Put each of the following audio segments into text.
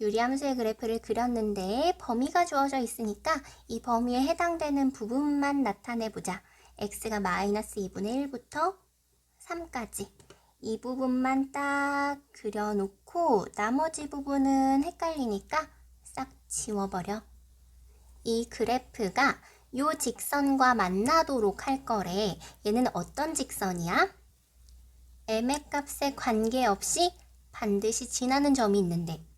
유리함수의 그래프를 그렸는데 범위가 주어져 있으니까 이 범위에 해당되는 부분만 나타내 보자. x가 마이너스 2분의 1부터 3까지 이 부분만 딱 그려놓고 나머지 부분은 헷갈리니까 싹 지워버려. 이 그래프가 요 직선과 만나도록 할 거래. 얘는 어떤 직선이야? m의 값에 관계없이 반드시 지나는 점이 있는데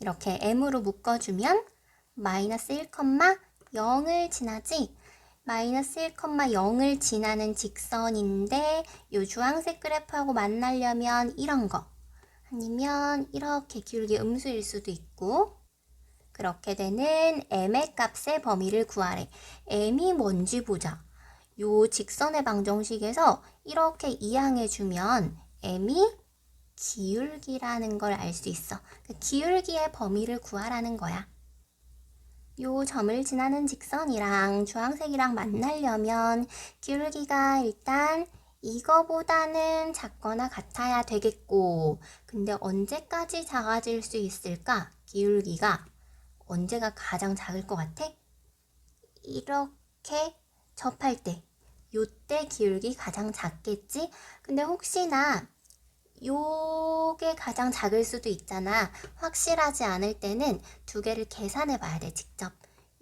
이렇게 m으로 묶어주면 마이너스 1,0을 지나지 마이너스 1,0을 지나는 직선인데 요 주황색 그래프하고 만나려면 이런 거 아니면 이렇게 기울기 음수일 수도 있고 그렇게 되는 m의 값의 범위를 구하래. m이 뭔지 보자. 요 직선의 방정식에서 이렇게 이항해주면 m이 기울기라는 걸 알 수 있어. 그 기울기의 범위를 구하라는 거야. 요 점을 지나는 직선이랑 주황색이랑 만나려면 기울기가 일단 이거보다는 작거나 같아야 되겠고, 근데 언제까지 작아질 수 있을까? 기울기가 언제가 가장 작을 것 같아? 이렇게 접할 때, 요때 기울기 가장 작겠지? 근데 혹시나 요 게 가장 작을 수도 있잖아. 확실하지 않을 때는 두 개를 계산해 봐야 돼, 직접.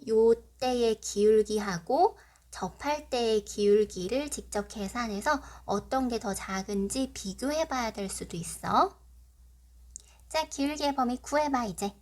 요 때의 기울기하고 접할 때의 기울기를 직접 계산해서 어떤 게 더 작은지 비교해 봐야 될 수도 있어. 자, 기울기의 범위 구해봐, 이제.